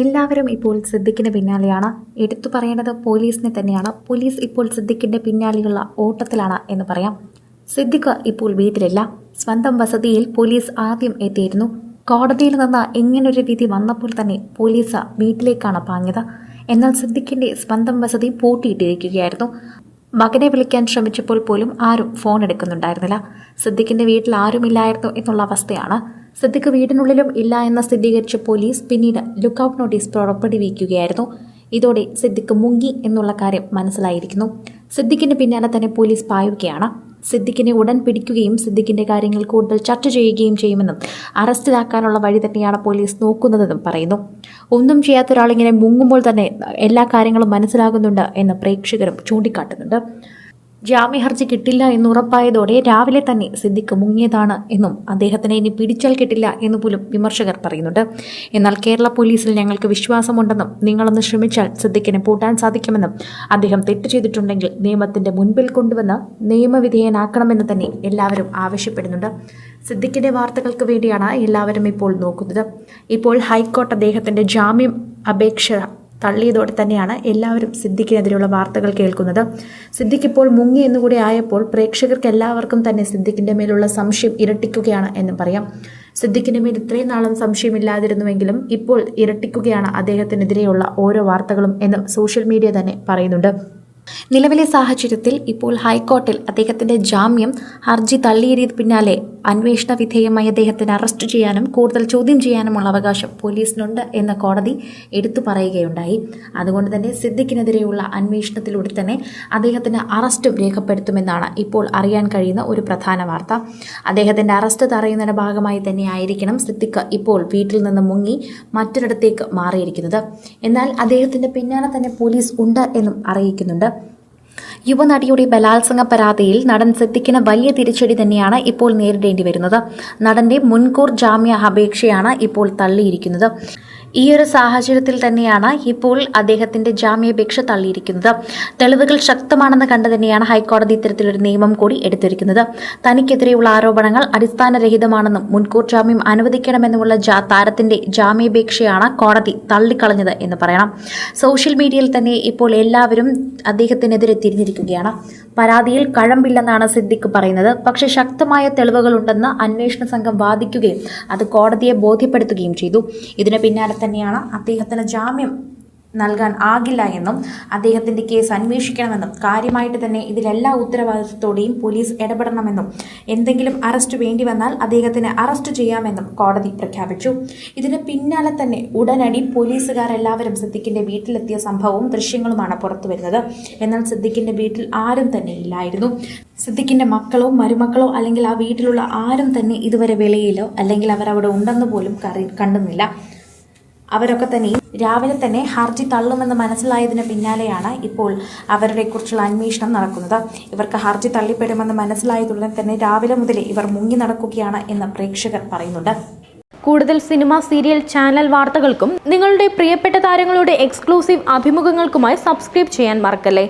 എല്ലാവരും ഇപ്പോൾ സിദ്ദിഖിന് പിന്നാലെയാണ്. എടുത്തു പറയേണ്ടത് പോലീസിനെ തന്നെയാണ്. പോലീസ് ഇപ്പോൾ സിദ്ദിഖിന്റെ പിന്നാലെയുള്ള ഓട്ടത്തിലാണ് എന്ന് പറയാം. സിദ്ദിഖ് ഇപ്പോൾ വീട്ടിലില്ല. സ്വന്തം വസതിയിൽ പോലീസ് ആദ്യം എത്തിയിരുന്നു. കോടതിയിൽ നിന്ന് ഇങ്ങനൊരു വിധി വന്നപ്പോൾ തന്നെ പോലീസ് വീട്ടിലേക്കാണ് പാഞ്ഞത്. എന്നാൽ സിദ്ദിഖിന്റെ സ്വന്തം വസതി പൂട്ടിയിട്ടിരിക്കുകയായിരുന്നു. മകനെ വിളിക്കാൻ ശ്രമിച്ചപ്പോൾ പോലും ആരും ഫോൺ എടുക്കുന്നുണ്ടായിരുന്നില്ല. സിദ്ദിഖിന്റെ വീട്ടിൽ ആരുമില്ലായിരുന്നു എന്നുള്ള അവസ്ഥയാണ് സിദ്ദിഖ് വീടിനുള്ളിലും ഇല്ല എന്ന് സ്ഥിരീകരിച്ച പോലീസ് പിന്നീട് ലുക്കൌട്ട് നോട്ടീസ് പുറപ്പെടുവിക്കുകയായിരുന്നു. ഇതോടെ സിദ്ദിഖ് മുങ്ങി എന്നുള്ള കാര്യം മനസ്സിലായിരിക്കുന്നു. സിദ്ദിഖിന് പിന്നാലെ തന്നെ പോലീസ് പായുകയാണ്. സിദ്ദിഖിനെ ഉടൻ പിടിക്കുകയും സിദ്ദിഖിന്റെ കാര്യങ്ങൾ കൂടുതൽ ചർച്ച ചെയ്യുകയും ചെയ്യുമെന്നും അറസ്റ്റിലാക്കാനുള്ള വഴി തന്നെയാണ് പോലീസ് നോക്കുന്നതെന്നും പറയുന്നു. ഒന്നും ചെയ്യാത്ത ഒരാളിങ്ങനെ മുങ്ങുമ്പോൾ തന്നെ എല്ലാ കാര്യങ്ങളും മനസ്സിലാകുന്നുണ്ട് എന്ന് പ്രേക്ഷകരും ചൂണ്ടിക്കാട്ടുന്നുണ്ട്. ജാമ്യ ഹർജി കിട്ടില്ല എന്ന് ഉറപ്പായതോടെ രാവിലെ തന്നെ സിദ്ദിഖ് മുങ്ങിയതാണ് എന്നും അദ്ദേഹത്തിനെ ഇനി പിടിച്ചാൽ കിട്ടില്ല എന്ന് പോലും വിമർശകർ പറയുന്നുണ്ട്. എന്നാൽ കേരള പോലീസിൽ ഞങ്ങൾക്ക് വിശ്വാസമുണ്ടെന്നും നിങ്ങളൊന്ന് ശ്രമിച്ചാൽ സിദ്ദിഖിനെ പൂട്ടാൻ സാധിക്കുമെന്നും അദ്ദേഹം തെറ്റ് ചെയ്തിട്ടുണ്ടെങ്കിൽ നിയമത്തിന്റെ മുൻപിൽ കൊണ്ടുവന്ന് നിയമവിധേയനാക്കണമെന്ന് തന്നെ എല്ലാവരും ആവശ്യപ്പെടുന്നുണ്ട്. സിദ്ദിഖിന്റെ വാർത്തകൾക്ക് വേണ്ടിയാണ് എല്ലാവരും ഇപ്പോൾ നോക്കുന്നത്. ഇപ്പോൾ ഹൈക്കോടതി അദ്ദേഹത്തിന്റെ ജാമ്യം അപേക്ഷ തള്ളിയതോടെ തന്നെയാണ് എല്ലാവരും സിദ്ദിഖിനെതിരെയുള്ള വാർത്തകൾ കേൾക്കുന്നത്. സിദ്ദിഖ് ഇപ്പോൾ മുങ്ങി എന്നുകൂടി ആയപ്പോൾ പ്രേക്ഷകർക്ക് എല്ലാവർക്കും തന്നെ സിദ്ദിഖിന്റെ മേലുള്ള സംശയം ഇരട്ടിക്കുകയാണ് എന്ന് പറയാം. സിദ്ദിഖിന്റെ മേൽ ഇത്രയും നാളും സംശയമില്ലാതിരുന്നുവെങ്കിലും ഇപ്പോൾ ഇരട്ടിക്കുകയാണ് അദ്ദേഹത്തിനെതിരെയുള്ള ഓരോ വാർത്തകളും എന്ന് സോഷ്യൽ മീഡിയ തന്നെ പറയുന്നുണ്ട്. നിലവിലെ സാഹചര്യത്തിൽ ഇപ്പോൾ ഹൈക്കോർട്ടിൽ അദ്ദേഹത്തിന്റെ ജാമ്യം ഹർജി തള്ളിയേറിയത് പിന്നാലെ അന്വേഷണ വിധേയമായി അദ്ദേഹത്തിന് അറസ്റ്റ് ചെയ്യാനും കൂടുതൽ ചോദ്യം ചെയ്യാനുമുള്ള അവകാശം പോലീസിനുണ്ട് എന്ന് കോടതി എടുത്തു പറയുകയുണ്ടായി. അതുകൊണ്ട് തന്നെ സിദ്ദിഖിനെതിരെയുള്ള അന്വേഷണത്തിലൂടെ തന്നെ അദ്ദേഹത്തിന് അറസ്റ്റ് രേഖപ്പെടുത്തുമെന്നാണ് ഇപ്പോൾ അറിയാൻ കഴിയുന്ന ഒരു പ്രധാന വാർത്ത. അദ്ദേഹത്തിന്റെ അറസ്റ്റ് തടയുന്നതിന്റെ ഭാഗമായി തന്നെ ആയിരിക്കണം സിദ്ദിഖ് ഇപ്പോൾ വീട്ടിൽ നിന്ന് മുങ്ങി മറ്റൊരിടത്തേക്ക് മാറിയിരിക്കുന്നത്. എന്നാൽ അദ്ദേഹത്തിന്റെ പിന്നാലെ തന്നെ പോലീസ് ഉണ്ട് എന്നും അറിയിക്കുന്നുണ്ട്. യുവനടിയുടെ ബലാത്സംഗ പരാതിയിൽ നടൻ സിദ്ദിഖിന് വലിയ തിരിച്ചടി തന്നെയാണ് ഇപ്പോൾ നേരിടേണ്ടി വരുന്നത്. നടന്റെ മുൻകൂർ ജാമ്യ അപേക്ഷയാണ് ഇപ്പോൾ തള്ളിയിരിക്കുന്നത്. ഈ ഒരു സാഹചര്യത്തിൽ തന്നെയാണ് ഇപ്പോൾ അദ്ദേഹത്തിന്റെ ജാമ്യാപേക്ഷ തള്ളിയിരിക്കുന്നത്. തെളിവുകൾ ശക്തമാണെന്ന് കണ്ടു തന്നെയാണ് ഹൈക്കോടതി ഇത്തരത്തിലൊരു നിയമം കൂടി എടുത്തിരിക്കുന്നത്. തനിക്കെതിരെയുള്ള ആരോപണങ്ങൾ അടിസ്ഥാനരഹിതമാണെന്നും മുൻകൂർ ജാമ്യം അനുവദിക്കണമെന്നുമുള്ള താരത്തിന്റെ ജാമ്യാപേക്ഷയാണ് കോടതി തള്ളിക്കളഞ്ഞത് എന്ന് പറയണം. സോഷ്യൽ മീഡിയയിൽ തന്നെ ഇപ്പോൾ എല്ലാവരും അദ്ദേഹത്തിനെതിരെ തിരിഞ്ഞിരിക്കുകയാണ് പരാതിയിൽ കഴമ്പില്ലെന്നാണ് സിദ്ദിഖ് പറയുന്നത്. പക്ഷേ ശക്തമായ തെളിവുകളുണ്ടെന്ന് അന്വേഷണ സംഘം വാദിക്കുകയും അത് കോടതിയെ ബോധ്യപ്പെടുത്തുകയും ചെയ്തു. ഇതിന് പിന്നാലെ തന്നെയാണ് അദ്ദേഹത്തിന് ജാമ്യം നൽകാൻ ആകില്ല എന്നും അദ്ദേഹത്തിന്റെ കേസ് അന്വേഷിക്കണമെന്നും കാര്യമായിട്ട് തന്നെ ഇതിലെല്ലാ ഉത്തരവാദിത്വത്തോടെയും പോലീസ് ഇടപെടണമെന്നും എന്തെങ്കിലും അറസ്റ്റ് വേണ്ടി വന്നാൽ അദ്ദേഹത്തിന് അറസ്റ്റ് ചെയ്യാമെന്നും കോടതി പ്രഖ്യാപിച്ചു. ഇതിന് പിന്നാലെ തന്നെ ഉടനടി പോലീസുകാരെല്ലാവരും സിദ്ദിഖിന്റെ വീട്ടിലെത്തിയ സംഭവവും ദൃശ്യങ്ങളുമാണ് പുറത്തുവരുന്നത് എന്നാൽ സിദ്ദിഖിന്റെ വീട്ടിൽ ആരും തന്നെ ഇല്ലായിരുന്നു. സിദ്ദിഖിന്റെ മക്കളോ മരുമക്കളോ അല്ലെങ്കിൽ ആ വീട്ടിലുള്ള ആരും തന്നെ ഇതുവരെ വെളിയിലോ അല്ലെങ്കിൽ അവർ അവിടെ ഉണ്ടെന്ന് പോലും കറി കണ്ടുന്നില്ല. അവരൊക്കെ തന്നെ രാവിലെ തന്നെ ഹർജി തള്ളുമെന്ന് മനസ്സിലായതിന് പിന്നാലെയാണ് ഇപ്പോൾ അവരുടെ കുറിച്ചുള്ള അന്വേഷണം നടക്കുന്നത്. ഇവർക്ക് ഹർജി തള്ളിപ്പെടുമെന്ന് മനസ്സിലായതുടനെ തന്നെ രാവിലെ മുതലേ ഇവർ മുങ്ങി നടക്കുകയാണ് എന്ന് പ്രേക്ഷകർ പറയുന്നുണ്ട്. കൂടുതൽ സിനിമ സീരിയൽ ചാനൽ വാർത്തകൾക്കും നിങ്ങളുടെ പ്രിയപ്പെട്ട താരങ്ങളുടെ എക്സ്ക്ലൂസീവ് അഭിമുഖങ്ങൾക്കുമായി സബ്സ്ക്രൈബ് ചെയ്യാൻ മറക്കല്ലേ?